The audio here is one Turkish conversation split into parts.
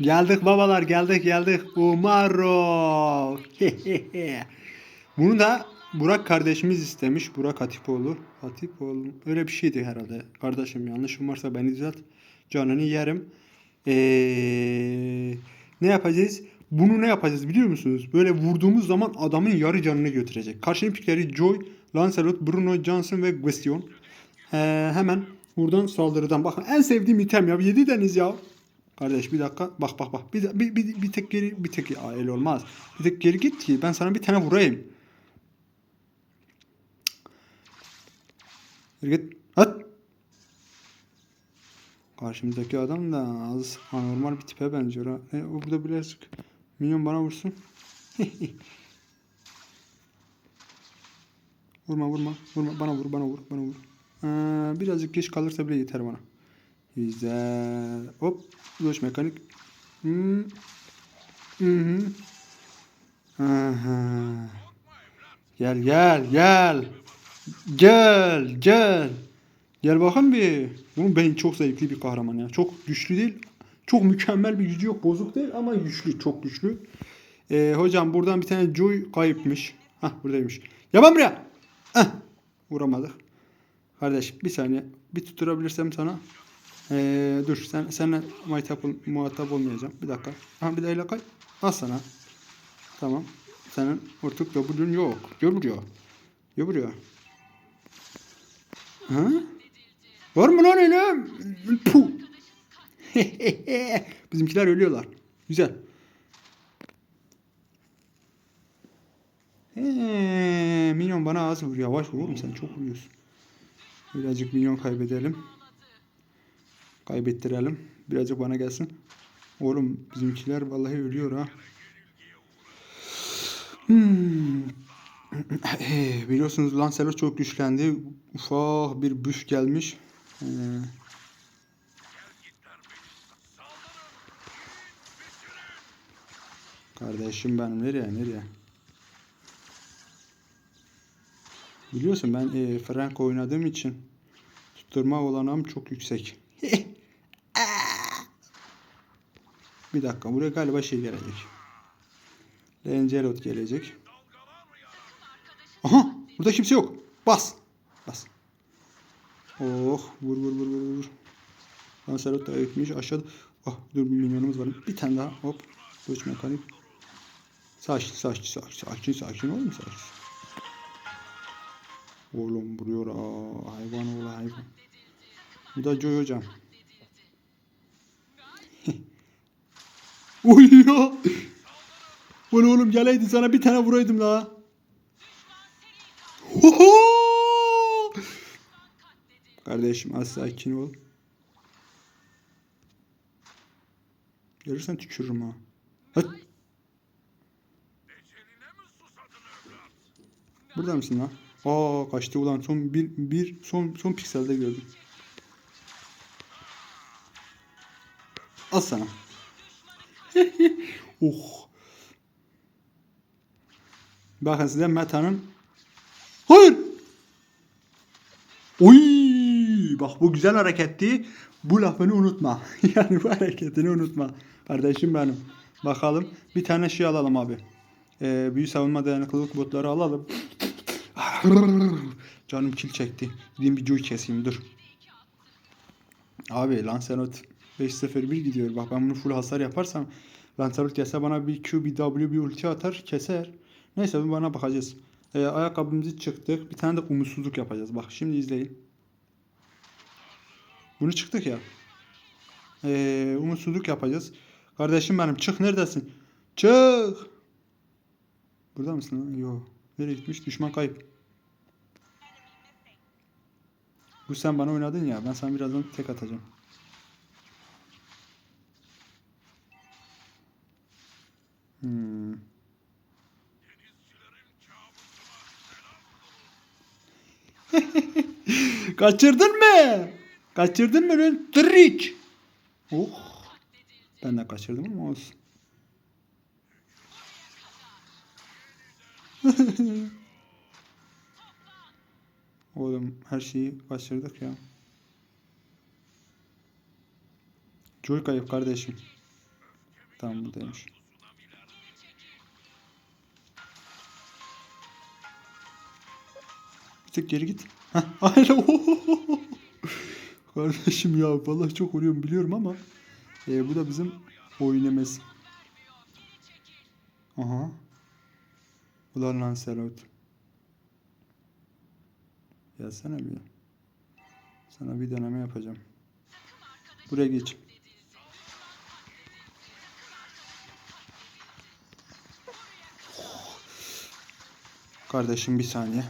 Geldik babalar geldik geldik. Umaro. Bunu da Burak kardeşimiz istemiş. Burak Hatipoğlu. Hatipoğlu. Öyle bir şeydi herhalde. Kardeşim yanlışım varsa beni düzelt. Canını yerim. Ee, ne yapacağız? Bunu ne yapacağız biliyor musunuz? Böyle vurduğumuz zaman adamın yarı canını götürecek. Karşının pikleri Joy, Lancelot, Bruno, Johnson ve Question. Ee, hemen buradan saldırıdan. Bakın en sevdiğim item ya. Yedi deniz ya. Kardeş bir dakika. Bak bak bak. Bir, bir, bir, bir tek geri bir tek Aa, el olmaz. Bir tek geri git ki ben sana bir tane vurayım. Geri git. At. Karşımızdaki adam da az anormal bir tipe benziyor ha. E, o burada birazcık minyon bana vursun. vurma vurma. Vurma bana vur bana vur bana vur. Ee, birazcık geç kalırsa bile yeter bana. Güzel. Hop. Döş mekanik. Hmm. Hı hı. Aha. Gel gel gel. Gel gel. Gel bakın bir. Bunun beyin çok zevkli bir kahraman ya. Çok güçlü değil. Çok mükemmel bir gücü yok. Bozuk değil ama güçlü. Çok güçlü. Ee, hocam buradan bir tane Joy kayıpmış. Hah buradaymış. Yaban buraya. Heh. Vuramadık. Kardeş bir saniye. Bir tutturabilirsem sana. Ee, dur sen seninle muhatap, muhatap olmayacağım. Bir dakika. Ha bir de kay. Al sana. Tamam. Senin artık W'un yok. Gel buraya. Ha? Var mı lan öyle? Puh. Bizimkiler ölüyorlar. Güzel. He, minyon bana az vur. Yavaş vur oğlum sen çok vuruyorsun. Birazcık minyon kaybedelim. Kaybettirelim. Birazcık bana gelsin. Oğlum bizimkiler vallahi ölüyor ha. Hmm. Biliyorsunuz Lancelot çok güçlendi. Ufak bir büf gelmiş. Ee, Kardeşim benim nereye nereye? Biliyorsun ben e, Frank oynadığım için tutturma olanağım çok yüksek. bir dakika buraya galiba şey gelecek. Lancelot gelecek. Aha burada kimse yok. Bas. Bas. Oh vur vur vur vur vur. Lancelot da ötmüş aşağıda. Ah dur bir milyonumuz var. Bir tane daha hop. Koç mekanik. Sakin sakin sakin sakin sakin oğlum sakin. Oğlum vuruyor aa hayvan oğlu hayvan. Bu da Joy hocam. Uy ya. Ulan oğlum geleydin sana bir tane vuraydım daha. Hoho! Kardeşim az sakin ol. Görürsen tükürürüm ha. Hadi. Burada mısın lan? Aa kaçtı ulan son bir, bir son son pikselde gördüm. Al sana. Oh. Bakın size Meta'nın Hayır. Oy! Bak bu güzel hareketti. Bu lafını unutma. yani bu hareketini unutma. Kardeşim benim. Bakalım. Bir tane şey alalım abi. Ee, büyü savunma dayanıklılık botları alalım. Canım kil çekti. Gideyim bir joy keseyim dur. Abi Lancelot 5-0-1 gidiyor. Bak ben bunu full hasar yaparsam Lancelot gelse bana bir Q, bir W, bir ulti atar keser. Neyse bana bakacağız. Ee, ayakkabımızı çıktık. Bir tane de umutsuzluk yapacağız. Bak şimdi izleyin. Bunu çıktık ya. Ee, umutsuzluk yapacağız. Kardeşim benim çık neredesin? Çık. Burada mısın? Yok. Nereye gitmiş? Düşman kayıp. Bu sen bana oynadın ya. Ben sana birazdan tek atacağım. Hmm. Kaçırdın mı? Kaçırdın mı lan? Trick. Oh. Ben de kaçırdım ama olsun. Oğlum her şeyi kaçırdık ya. Joy kayıp kardeşim. Tamam buradaymış. Tık geri git. Aynen. Kardeşim ya vallahi çok vuruyorum biliyorum ama e, bu da bizim oyunumuz. Aha. Ulan Lancelot. Gelsene bir. Sana bir deneme yapacağım. Buraya geç. Kardeşim bir saniye.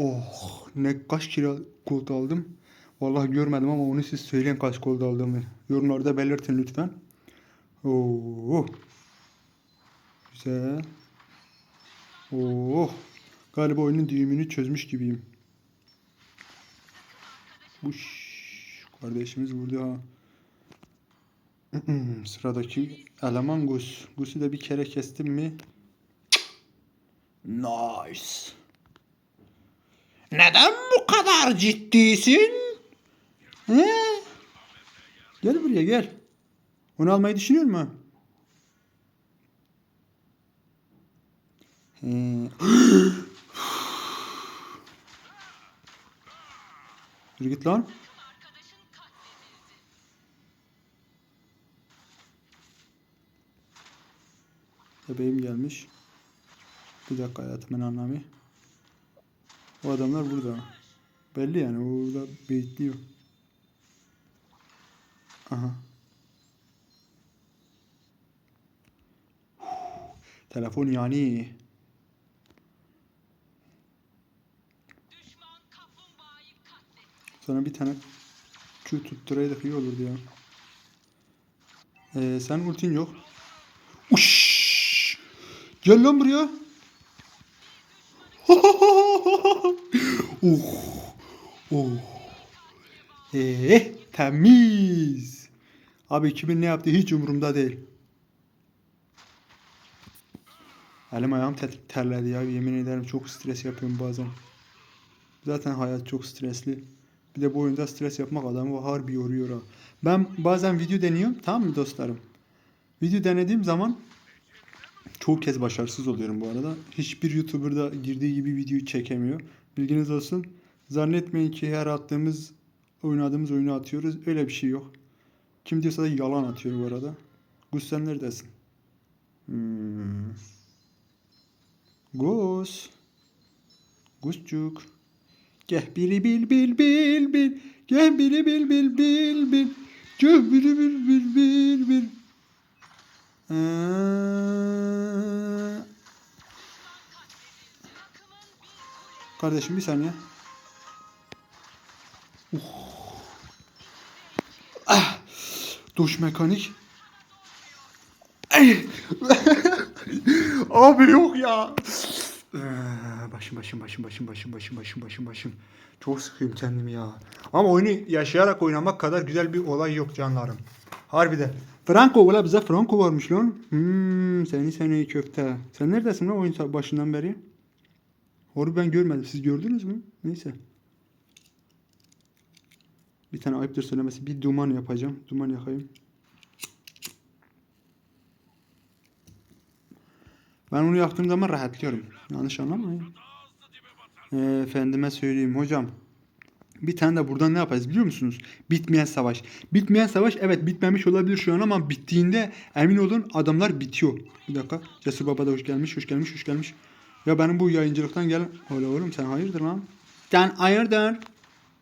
Oh ne kaç kilo gold aldım. Vallahi görmedim ama onu siz söyleyin kaç gold aldığımı. Yorumlarda belirtin lütfen. Oo. Güzel. Oh. Galiba oyunun düğümünü çözmüş gibiyim. Buş. Kardeşimiz burada ha. Sıradaki eleman Gus. Gus'u da bir kere kestim mi? Nice. Neden bu kadar ciddisin? He? Gel buraya gel. Onu almayı düşünüyor? He. Yürü git lan. Bebeğim gelmiş. Bir dakika hayatımın anlamı. O adamlar burada. Belli yani. O da bekliyor. Aha. Telefon yani. Sana bir tane Q tutturaydık iyi olurdu ya. Ee, sen ultin yok. Uş! Gel lan buraya. oh. Oh. Ee, temiz. Abi kimin ne yaptığı hiç umurumda değil. Elim ayağım ter- terledi ya yemin ederim çok stres yapıyorum bazen. Zaten hayat çok stresli. Bir de bu oyunda stres yapmak adamı harbi yoruyor ha. Ben bazen video deniyorum tamam mı dostlarım? Video denediğim zaman çoğu kez başarısız oluyorum bu arada. Hiçbir YouTuber da girdiği gibi videoyu çekemiyor. Bilginiz olsun. Zannetmeyin ki her attığımız oynadığımız oyunu atıyoruz. Öyle bir şey yok. Kim diyorsa da yalan atıyor bu arada. Gus sen neredesin? Hmm. Gus. Guscuk. Gel biri bil bil bil bil. Gel biri bil bil bil bil. Gel biri bil bil bil bil. Ee, Kardeşim bir saniye. Uh. Ah. Duş mekanik. Abi yok ya. Ee, Başım başım başım başım başım başım başım başım başım. Çok sıkıyorum kendimi ya. Ama oyunu yaşayarak oynamak kadar güzel bir olay yok canlarım. Harbiden. Franco valla bize Franco varmış lan. Hmm, seni seni köfte. Sen neredesin lan oyun başından beri? Onu ben görmedim. Siz gördünüz mü? Neyse. Bir tane ayıptır söylemesi. Bir duman yapacağım. Duman yakayım. Ben onu yaptığım zaman rahatlıyorum. Yanlış anlamayın. Efendime söyleyeyim hocam. Bir tane de buradan ne yaparız biliyor musunuz? Bitmeyen savaş. Bitmeyen savaş evet bitmemiş olabilir şu an ama bittiğinde emin olun adamlar bitiyor. Bir dakika. Cesur Baba da hoş gelmiş, hoş gelmiş, hoş gelmiş. Ya benim bu yayıncılıktan gel. Öyle oğlum sen hayırdır lan? Sen hayırdır?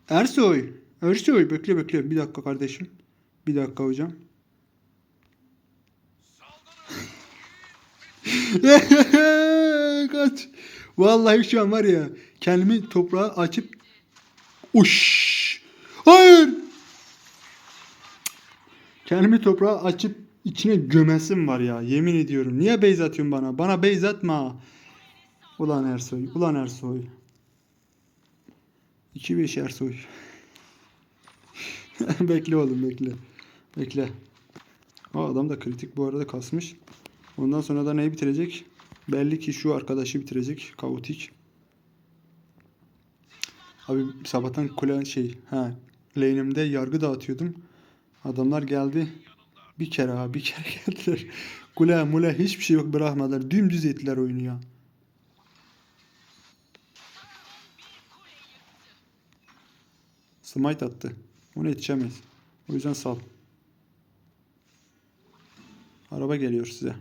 Ersoy. Ersoy bekle bekle. Bir dakika kardeşim. Bir dakika hocam. Kaç. Vallahi şu an var ya kendimi toprağa açıp uş. Hayır. Kendimi toprağa açıp içine gömesim var ya yemin ediyorum. Niye beyz atıyorsun bana? Bana beyz atma. Ulan Ersoy. Ulan Ersoy. 2-5 Ersoy. bekle oğlum bekle. Bekle. O adam da kritik bu arada kasmış. Ondan sonra da neyi bitirecek? Belli ki şu arkadaşı bitirecek. Kaotik. Abi sabahtan kule şey ha lane'imde yargı dağıtıyordum. Adamlar geldi. Bir kere ha bir kere geldiler. Kule mule hiçbir şey yok bırakmadılar. Dümdüz ettiler oyunu ya. Smite attı. Onu yetişemeyiz. O yüzden sal. Araba geliyor size.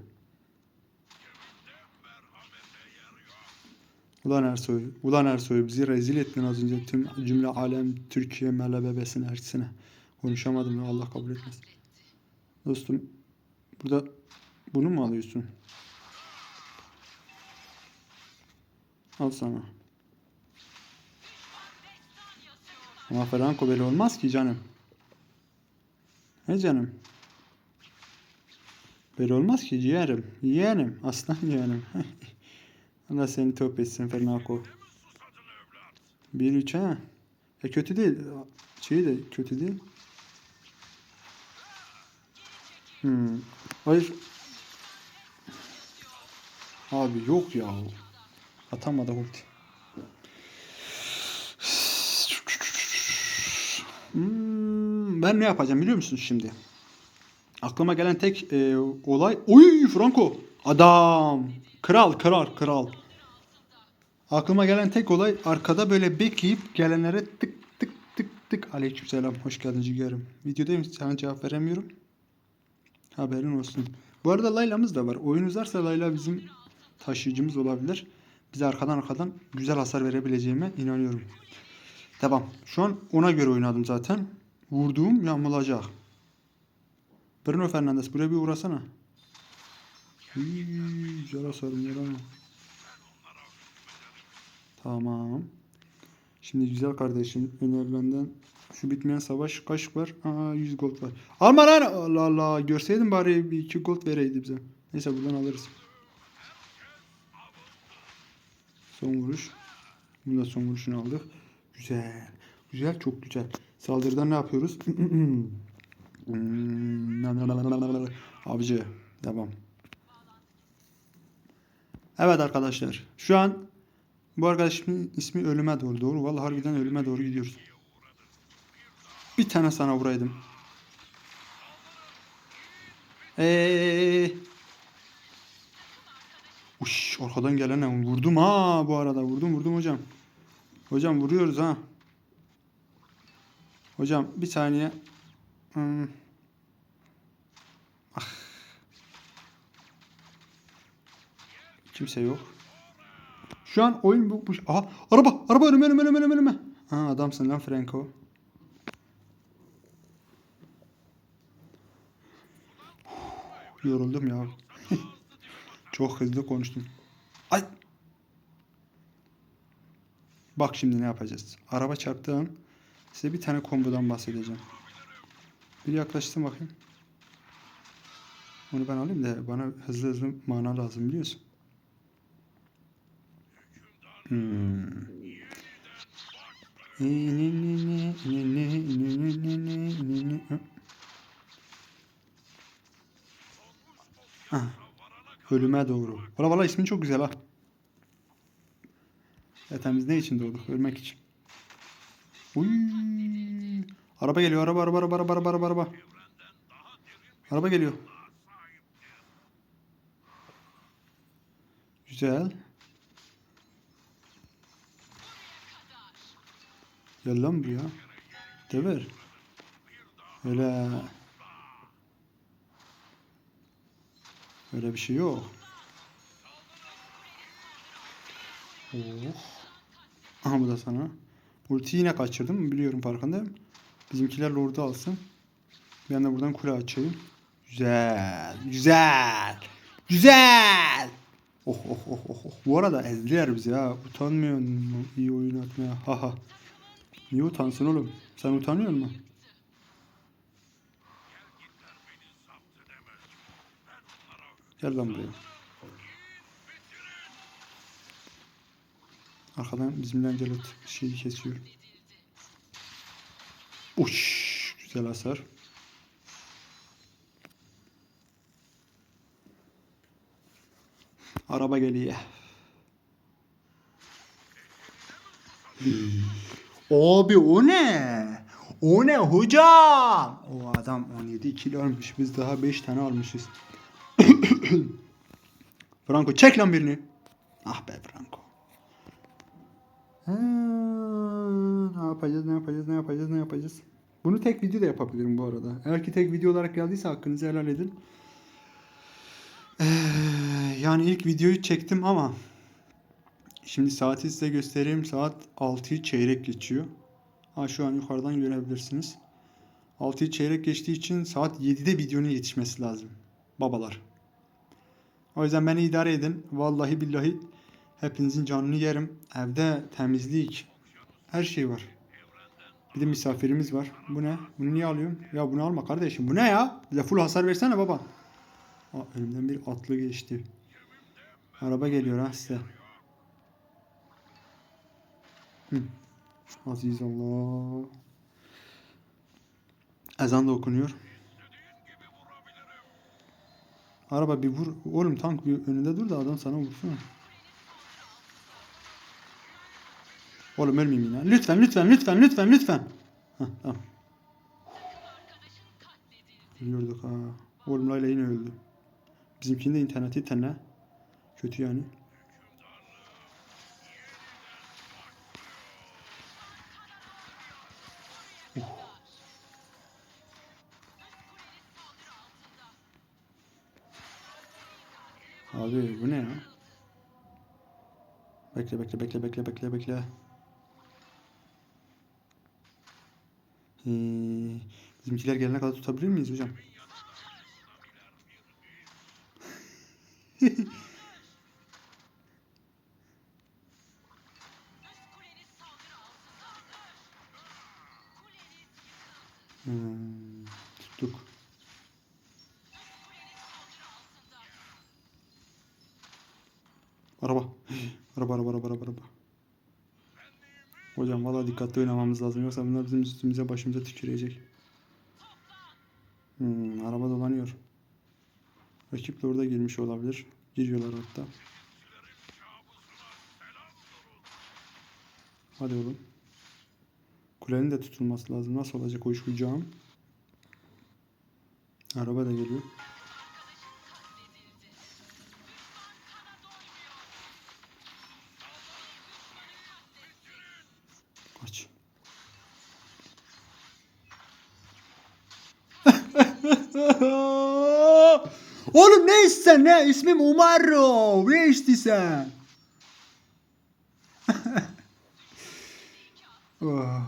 Ulan Ersoy, ulan Ersoy bizi rezil ettin az önce tüm cümle alem Türkiye melebebesine hepsine. Konuşamadım ya Allah kabul etmesin. Dostum burada bunu mu alıyorsun? Al sana. Ama Franco böyle olmaz ki canım. He canım. Böyle olmaz ki ciğerim. Yeğenim. Aslan yeğenim. Allah seni top etsin Franco. 1-3 ha. E kötü değil. Şey de kötü değil. Hmm. Hayır. Abi yok ya. Atamadı ulti. Hmm, ben ne yapacağım biliyor musun şimdi? Aklıma gelen tek e, olay... Oy Franco! Adam! Kral, kral, kral. Aklıma gelen tek olay arkada böyle bekleyip gelenlere tık tık tık tık. Aleykümselam, hoş geldin ciğerim. Videodayım, sana cevap veremiyorum. Haberin olsun. Bu arada Layla'mız da var. Oyun uzarsa Layla bizim taşıyıcımız olabilir. Bize arkadan arkadan güzel hasar verebileceğime inanıyorum. Tamam. Şu an ona göre oynadım zaten. Vurduğum yağmurlayacak. Bruno Fernandes buraya bir uğrasana. Hii, güzel hasarım var ama. Tamam. Şimdi güzel kardeşim Öner benden şu bitmeyen savaş kaç var? Aa 100 gold var. Alma lan Allah Allah görseydin bari bir iki gold vereydi bize. Neyse buradan alırız. Son vuruş. Bunu da son vuruşunu aldık. Güzel. Güzel çok güzel. Saldırıdan ne yapıyoruz? Abici devam. Evet arkadaşlar. Şu an bu arkadaşımın ismi ölüme doğru. Doğru. Vallahi harbiden ölüme doğru gidiyoruz. Bir tane sana vuraydım. Eee. Uş, arkadan gelene vurdum ha bu arada. Vurdum vurdum hocam. Hocam vuruyoruz ha. Hocam bir saniye. Hmm. Kimse yok. Şu an oyun bu Aha araba araba önüme önüme önüme önüme. Ha adamsın lan Franco. Yoruldum ya. Çok hızlı konuştum. Ay. Bak şimdi ne yapacağız. Araba çarptığı an size bir tane kombodan bahsedeceğim. Bir yaklaşsın bakayım. Onu ben alayım da bana hızlı hızlı mana lazım biliyorsun. Hmm. Ah. Ölüme doğru. Valla valla ismin çok güzel ha. Zaten biz ne için doğduk? Ölmek için. Uy. Araba geliyor. Araba araba araba araba araba araba araba. Geliyor. Güzel. Gel lan buraya. Dever. Öyle. Öyle bir şey yok. Oh. Aha bu da sana. Ulti yine kaçırdım. Biliyorum farkındayım. Bizimkiler lord'u alsın. Ben de buradan kule açayım. Güzel. Güzel. Güzel. Oh oh oh oh. oh. Bu arada ezdiler bizi ha. Utanmıyor iyi oyun atmaya? Ha ha. Niye utansın oğlum? Sen utanmıyor musun? Gel lan buraya. Arkadan bizim Lancelot şeyi kesiyor. Uş, güzel hasar. Araba geliyor. Abi o ne? O ne hocam? O adam 17 kilo almış. Biz daha 5 tane almışız. Franco çek lan birini. Ah be Franco. Ha, ne yapacağız ne yapacağız ne yapacağız ne yapacağız. Bunu tek video da yapabilirim bu arada. Eğer ki tek video olarak geldiyse hakkınızı helal edin. Ee, yani ilk videoyu çektim ama şimdi saati size göstereyim. Saat 6'yı çeyrek geçiyor. Ha şu an yukarıdan görebilirsiniz. 6'yı çeyrek geçtiği için saat 7'de videonun yetişmesi lazım. Babalar. O yüzden beni idare edin. Vallahi billahi hepinizin canını yerim. Evde temizlik, her şey var. Bir de misafirimiz var. Bu ne? Bunu niye alıyorum? Ya bunu alma kardeşim. Bu ne ya? Bize full hasar versene baba. Aa, önümden bir atlı geçti. Araba geliyor ha size. Aziz Allah. Ezan da okunuyor. Araba bir vur. Oğlum tank bir önünde dur da adam sana vursun. Oğlum ölmeyeyim yine. Lütfen lütfen lütfen lütfen lütfen. Heh, tamam. Ölüyorduk ha. Oğlum Layla yine öldü. Bizimkinin de interneti tane. Kötü yani. Abi bu ne ya? Bekle bekle bekle bekle bekle bekle. Ee, bizimkiler gelene kadar tutabilir miyiz hocam? Araba. Araba araba araba araba araba. Hocam valla dikkatli oynamamız lazım yoksa bunlar bizim üstümüze başımıza tükürecek. Hmm, araba dolanıyor. Rakip de orada girmiş olabilir. Giriyorlar hatta. Hadi oğlum. Kulenin de tutulması lazım. Nasıl olacak o iş hocam? Araba da geliyor. Kaç. Oğlum ne istersen ne? İsmim Umaro. Ne istiyorsan? Oh.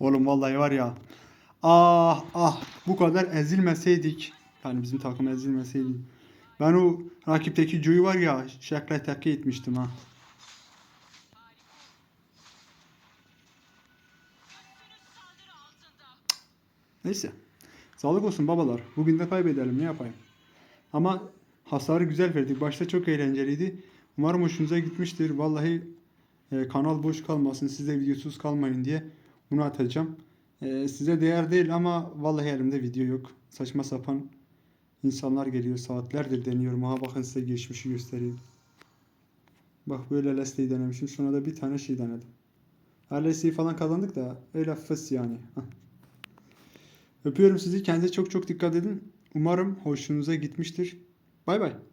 Oğlum vallahi var ya. Ah ah bu kadar ezilmeseydik. Yani bizim takım ezilmeseydi. Ben o rakipteki Joe'yu var ya şakla tekke etmiştim ha. Neyse. Sağlık olsun babalar. Bugün de kaybedelim ne yapayım. Ama hasarı güzel verdik. Başta çok eğlenceliydi. Umarım hoşunuza gitmiştir. Vallahi e, kanal boş kalmasın. Siz de videosuz kalmayın diye bunu atacağım. E, size değer değil ama vallahi elimde video yok. Saçma sapan insanlar geliyor. Saatlerdir deniyorum. Ha bakın size geçmişi göstereyim. Bak böyle Leslie'yi denemişim. Sonra da bir tane şey denedim. Leslie'yi falan kazandık da öyle fıs yani. Öpüyorum sizi. Kendinize çok çok dikkat edin. Umarım hoşunuza gitmiştir. Bay bay.